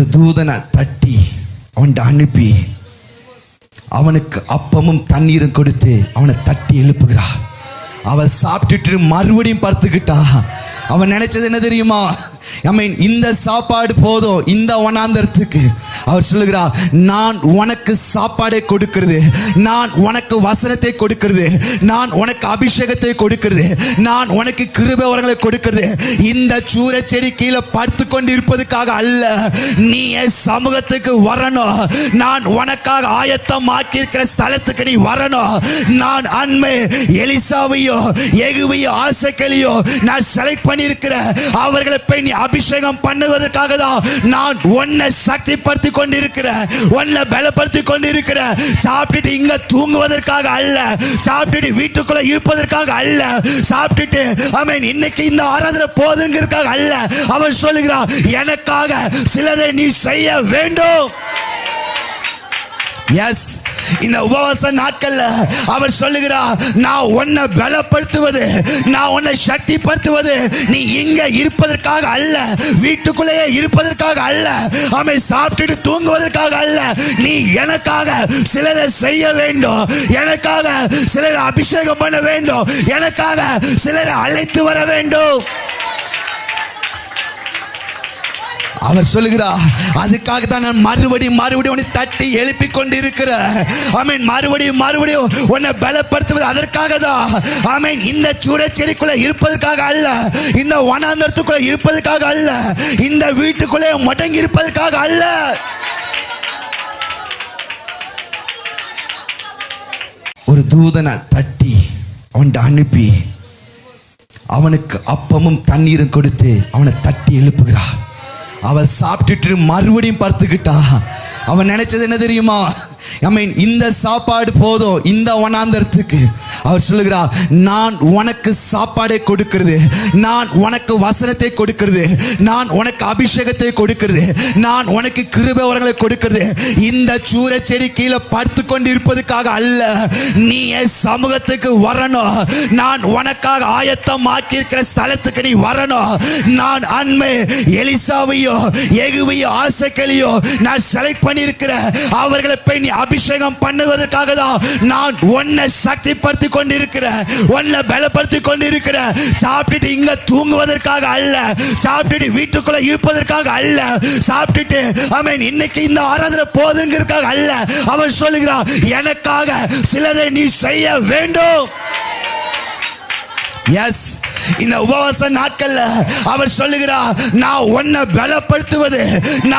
ஒரு தூதனை தட்டி அவன்கிட்ட அனுப்பி அவனுக்கு அப்பமும் தண்ணீரும் கொடுத்து அவனை தட்டி எழுப்புகிறா. அவன் சாப்பிட்டுட்டு மறுபடியும் பார்த்துக்கிட்டா அவன் நினைச்சது என்ன தெரியுமா? ஐ மீன் இந்த சாப்பாடு போதும் இந்த ஒன்னாந்தரத்துக்கு அவர் சொல்லுகிறார் நான் உனக்கு சாப்பாடை கொடுக்கிறது நான் உனக்கு வசனத்தை கொடுக்கிறது நான் உனக்கு அபிஷேகத்தை கொடுக்கிறது நான் உனக்கு கிருபை வரங்களை கொடுக்கிறது. இந்த சூர செடி கீழே படுத்து கொண்டு இருப்பதுக்காக அல்ல. நீ என் சமூகத்துக்கு வரணும். நான் உனக்காக ஆயத்தம் ஆக்கியிருக்கிற ஸ்தலத்துக்கு நீ வரணும். நான் அண்மை எலிசாவையோ எகுவையோ ஆசைக்களையோ நான் செலக்ட் பண்ணியிருக்கிற அவர்களை போய் நீ அபிஷேகம் பண்ணுவதற்காக தான் நான் உன்னை சக்திப்படுத்தி கொண்டிருக்கிற உன்னை பலப்படுத்தி கொண்டிருக்கிற சாப்பிட்டுட்டு இங்க தூங்குவதற்காக அல்ல சாப்பிட்டுட்டு வீட்டுக்குள்ள இருப்பதற்காக அல்ல சாப்பிட்டுட்டு அவன் இன்னைக்கு இந்த ஆராதனை போதுங்கிறதுக்காக அல்ல. அவன் சொல்லுகிறான் எனக்காக சிலதை நீ செய்ய வேண்டும். எஸ் இந்த உபவாச நாட்கள்ல அவர் சொல்லுகிறார் நான் உன்னை பலப்படுத்துவது நான் உன்னை சக்திப்படுத்துவது நீ இங்க இருப்பதற்காக அல்ல வீட்டுக்குள்ளேயே இருப்பதற்காக அல்ல அவை சாப்பிட்டுட்டு தூங்குவதற்காக அல்ல நீ எனக்காக சிலரை செய்ய வேண்டும் எனக்காக சிலரை அபிஷேகம் பண்ண வேண்டும் எனக்காக சிலரை அழைத்து வர வேண்டும். அவர் சொல்லுகிறார் அதுக்காக தான் நான் மறுபடியும் மறுபடியும் உன்னை தட்டி எழுப்பி கொண்டு இருக்கிற ஆமீன். மறுபடியும் மறுபடியும் உன்னை பலப்படுத்துவது அதற்காக தான். ஆமீன். இந்த சூழ செடிக்குள்ள இருப்பதற்காக அல்ல. இந்த வனாந்தரத்துக்குள்ள இருப்பதற்காக அல்ல. இந்த வீட்டுக்குள்ளே முடங்கி இருப்பதற்காக அல்ல. ஒரு தூதனை தட்டி அவன்கிட்ட அனுப்பி அவனுக்கு அப்பமும் தண்ணீரும் கொடுத்து அவனை தட்டி எழுப்புகிறா அவள் சாப்பிட்டுட்டு மறுபடியும் பார்த்துக்கிட்டா அவன் நினைச்சது என்ன தெரியுமா? ஐ மீன் இந்த சாப்பாடு போதும் இந்த வனாந்தரத்துக்கு. அவர் சொல்லுகிறார் நான் உனக்கு சாப்பாடை கொடுக்கிறது நான் உனக்கு வசனத்தை கொடுக்கிறது நான் உனக்கு அபிஷேகத்தை கொடுக்கிறது நான் உனக்கு கிருபை வரங்களை கொடுக்கிறது. இந்த சூர செடி கீழே படுத்து கொண்டு இருப்பதுக்காக அல்ல. நீ என் சமூகத்துக்கு வரணும். நான் உனக்காக ஆயத்தம் ஆக்கியிருக்கிற ஸ்தலத்துக்கு நீ வரணும். நான் அண்மை எலிசாவையோ எகுவையோ ஆசைகளையோ நான் செலக்ட் பண்ணியிருக்கிற. அவர்களை போய் நீ அபிஷேகம் பண்ணுவதற்காக தான் நான் உன்னை சக்திப்படுத்தி கொண்டிருக்கிறேன் உன்னை பலப்படுத்தி கொண்டிருக்கிறேன் சாப்பிட்டுட்டு இங்க தூங்குவதற்காக அல்ல. சாப்பிட்டுட்டு வீட்டுக்குள்ள இருப்பதற்காக அல்ல. சாப்பிட்டுட்டு அவன் இன்னைக்கு இந்த ஆராதனை போதுங்கிறதுக்காக அல்ல. அவன் சொல்லுகிறான் எனக்காக சிலதை நீ செய்ய வேண்டும். எஸ் இந்த உபவாச நாட்கள்ல அவர் சொல்லுகிறார் நான் உன்னை பலப்படுத்துவது நான்